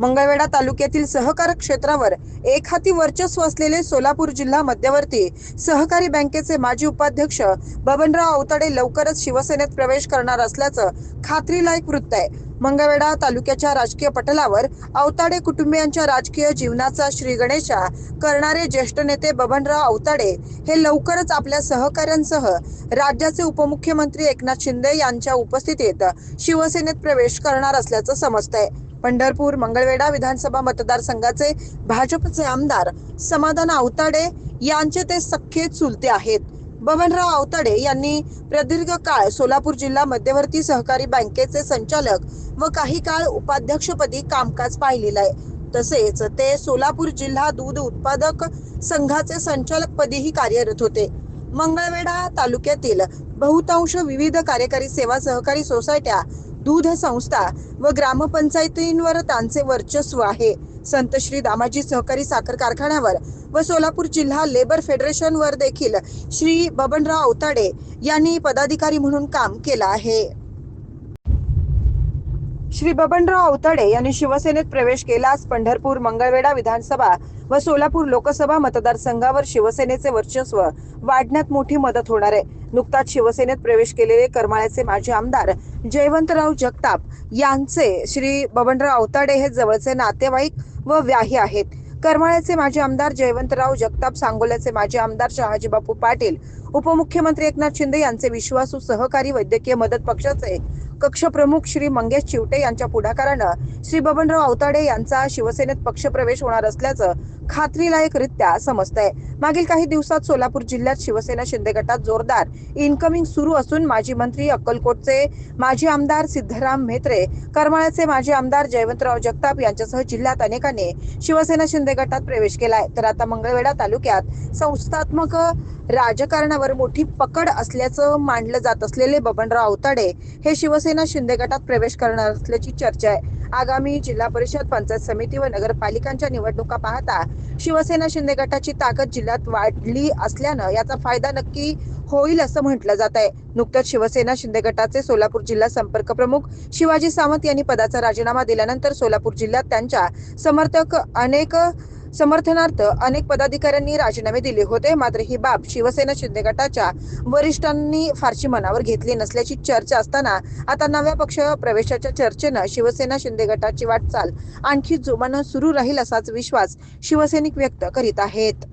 मंगळवेढा तालुक्यातील सहकार क्षेत्रावर एक हाती वर्चस्व असलेले सोलापूर जिल्हा मध्यवर्ती सहकारी बँकेचे माजी उपाध्यक्ष बबनराव अवताडे लवकरच शिवसेनेत प्रवेश करणार असल्याचं खात्रीलायक वृत्त आहे. मंगळवेढा तालुक्याच्या राजकीय पटलावर अवताडे कुटुंबियांच्या राजकीय जीवनाचा श्रीगणेशा करणारे ज्येष्ठ नेते बबनराव अवताडे हे लवकरच आपल्या सहकाऱ्यांसह राज्याचे उपमुख्यमंत्री एकनाथ शिंदे यांच्या उपस्थितीत शिवसेनेत प्रवेश करणार असल्याचं समजतंय. पंढरपूर मंगळवेढा विधानसभा मतदारसंघाचे भाजपचे आमदार समाधान आवताडे यांचे ते सख्खे चुलते आहेत. बबनराव आवताडे यांनी प्रदीर्घ काळ सोलापूर जिल्हा मध्यवर्ती सहकारी बँकेचे संचालक व काही काळ उपाध्यक्षपदी कामकाज पाहिलेलं आहे. तसेच ते सोलापूर जिल्हा दूध उत्पादक संघाचे संचालकपदीही कार्यरत होते. मंगळवेढा तालुक्यातील बहुतांश विविध कार्यकारी सेवा सहकारी सोसायट्या दूध संस्था व ग्रामपंचायतींवर त्यांचे वर्चस्व आहे. संत श्री दामाजी सहकारी साखर कारखान्यावर व सोलापूर जिल्हा लेबर फेडरेशनवर देखील श्री बबनराव अवताडे यांनी पदाधिकारी म्हणून काम केलं आहे. श्री बबनराव अवतडे यांनी शिवसेनेत प्रवेश केलाच पंढरपूर मंगळवेढा विधानसभा व सोलापूर लोकसभा मतदारसंघावर शिवसेनेचे वर्चस्व वाढण्यात मोठी मदत होणार आहे. नुकताच शिवसेनेत प्रवेश केलेले करमाळ्याचे माजी आमदार जयवंतराव जगताप यांचे श्री बबनराव अवताडे हे जवळचे नातेवाईक व व्याही आहेत. करमाळ्याचे माजी आमदार जयवंतराव जगताप सांगोल्याचे माजी आमदार शहाजीबापू पाटील उपमुख्यमंत्री एकनाथ शिंदे यांचे विश्वासू सहकारी वैद्यकीय मदत पक्षाचे कक्षप्रमुख श्री मंगेश चिवटे यांच्या पुढाकारानं श्री बबनराव अवताडे यांचा शिवसेनेत पक्षप्रवेश होणार असल्याचं खात्रीलायकरित्या समजतंय. मागील काही दिवसात सोलापूर जिल्ह्यात शिवसेना शिंदे गटात जोरदार इनकमिंग सुरू असून माजी मंत्री अक्कलकोटचे माजी आमदार सिद्धराम म्हेत्रे करमाळ्याचे माजी आमदार जयवंतराव जगताप यांच्यासह जिल्ह्यात अनेकांनी शिवसेना शिंदे गटात प्रवेश केलाय. तर आता मंगळवेढा तालुक्यात संस्थात्मक राजकारणावर मोठी पकड असल्याचं मानलं जात असलेले बबनराव अवताडे हे शिवसेना शिंदे गटात प्रवेश करणार असल्याची चर्चा आहे. आगामी जिल्हा परिषद पंचायत समिती व नगरपालिकांच्या निवडणुका पाहता शिवसेना शिंदे गटाची ताकद जिल्ह्यात वाढली असल्यानं याचा फायदा नक्की होईल असं म्हटलं जात आहे. नुकतंच शिवसेना शिंदे गटाचे सोलापूर जिल्हा संपर्क प्रमुख शिवाजी सावंत यांनी पदाचा राजीनामा दिल्यानंतर सोलापूर जिल्ह्यात त्यांच्या समर्थक अनेक समर्थनार्थ अनेक पदाधिकाऱ्यांनी राजीनामे दिले होते. मात्र ही बाब शिवसेना शिंदे गटाच्या वरिष्ठांनी फारशी मनावर घेतली नसल्याची चर्चा असताना आता नव्या पक्ष प्रवेशाच्या चर्चेनं शिवसेना शिंदे गटाची वाटचाल आणखी जोमानं सुरू राहील असाच विश्वास शिवसैनिक व्यक्त करीत आहेत.